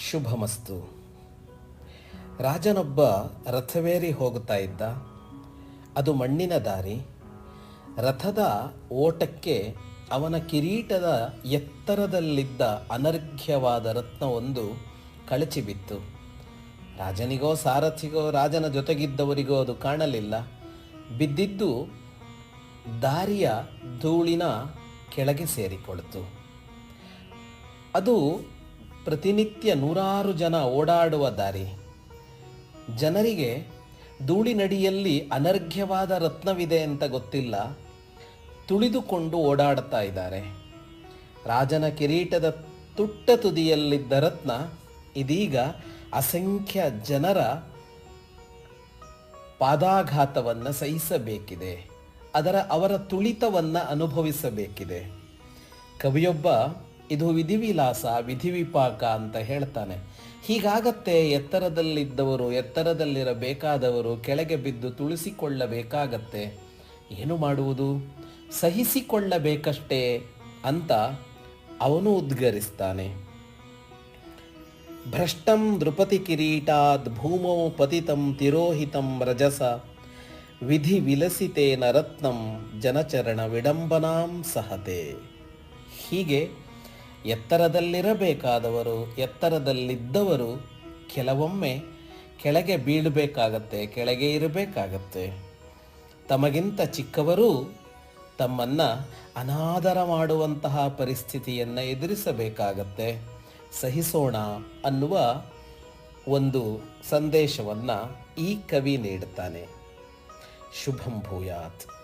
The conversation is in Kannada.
ಶುಭಮಸ್ತು. ರಾಜನೊಬ್ಬ ರಥವೇರಿ ಹೋಗುತ್ತಾ ಇದ್ದ. ಅದು ಮಣ್ಣಿನ ದಾರಿ. ರಥದ ಓಟಕ್ಕೆ ಅವನ ಕಿರೀಟದ ಎತ್ತರದಲ್ಲಿದ್ದ ಅನರ್ಘ್ಯವಾದ ರತ್ನವೊಂದು ಕಳಚಿಬಿತ್ತು. ರಾಜನಿಗೋ ಸಾರಥಿಗೋ ರಾಜನ ಜೊತೆಗಿದ್ದವರಿಗೋ ಅದು ಕಾಣಲಿಲ್ಲ. ಬಿದ್ದಿದ್ದು ದಾರಿಯ ಧೂಳಿನ ಕೆಳಗೆ ಸೇರಿಕೊಳ್ತು. ಅದು ಪ್ರತಿನಿತ್ಯ ನೂರಾರು ಜನ ಓಡಾಡುವ ದಾರಿ. ಜನರಿಗೆ ಧೂಳಿನಡಿಯಲ್ಲಿ ಅನರ್ಘ್ಯವಾದ ರತ್ನವಿದೆ ಅಂತ ಗೊತ್ತಿಲ್ಲ. ತುಳಿದುಕೊಂಡು ಓಡಾಡ್ತಾ ಇದ್ದಾರೆ. ರಾಜನ ಕಿರೀಟದ ತುಟ್ಟ ತುದಿಯಲ್ಲಿದ್ದ ರತ್ನ ಇದೀಗ ಅಸಂಖ್ಯ ಜನರ ಪಾದಾಘಾತವನ್ನು ಸಹಿಸಬೇಕಿದೆ. ಅದರ ಅವರ ತುಳಿತವನ್ನು ಅನುಭವಿಸಬೇಕಿದೆ. ಕವಿಯೊಬ್ಬ ಇದು ವಿಧಿವಿಲಾಸ, ವಿಧಿವಿಪಾಕ ಅಂತ ಹೇಳ್ತಾನೆ. ಹೀಗಾಗತ್ತೆ ಎತ್ತರದಲ್ಲಿದ್ದವರು, ಎತ್ತರದಲ್ಲಿರಬೇಕಾದವರು ಕೆಳಗೆ ಬಿದ್ದು ತುಳಿಸಿಕೊಳ್ಳಬೇಕಾಗತ್ತೆ. ಏನು ಮಾಡುವುದು? ಸಹಿಸಿಕೊಳ್ಳಬೇಕಷ್ಟೇ ಅಂತ ಅವನು ಉದ್ಗರಿಸ್ತಾನೆ. ಭ್ರಷ್ಟಂ ನೃಪತಿ ಕಿರೀಟಾತ್ ಭೂಮೌ ಪತಿತಂ ತಿರೋಹಿತಂ ರಜಸ, ವಿಧಿ ವಿಲಸಿತೇನ ರತ್ನಂ ಜನಚರಣ ವಿಡಂಬನಾಂ ಸಹತೆ. ಹೀಗೆ ಎತ್ತರದಲ್ಲಿರಬೇಕಾದವರು, ಎತ್ತರದಲ್ಲಿದ್ದವರು ಕೆಲವೊಮ್ಮೆ ಕೆಳಗೆ ಬೀಳಬೇಕಾಗತ್ತೆ, ಕೆಳಗೆ ಇರಬೇಕಾಗತ್ತೆ. ತಮಗಿಂತ ಚಿಕ್ಕವರು ತಮ್ಮನ್ನ ಅನಾದರ ಮಾಡುವಂತಹ ಪರಿಸ್ಥಿತಿಯನ್ನು ಎದುರಿಸಬೇಕಾಗತ್ತೆ. ಸಹಿಸೋಣ ಅನ್ನುವ ಒಂದು ಸಂದೇಶವನ್ನು ಈ ಕವಿ ನೀಡುತ್ತಾನೆ. ಶುಭಂ ಭೂಯಾತ್.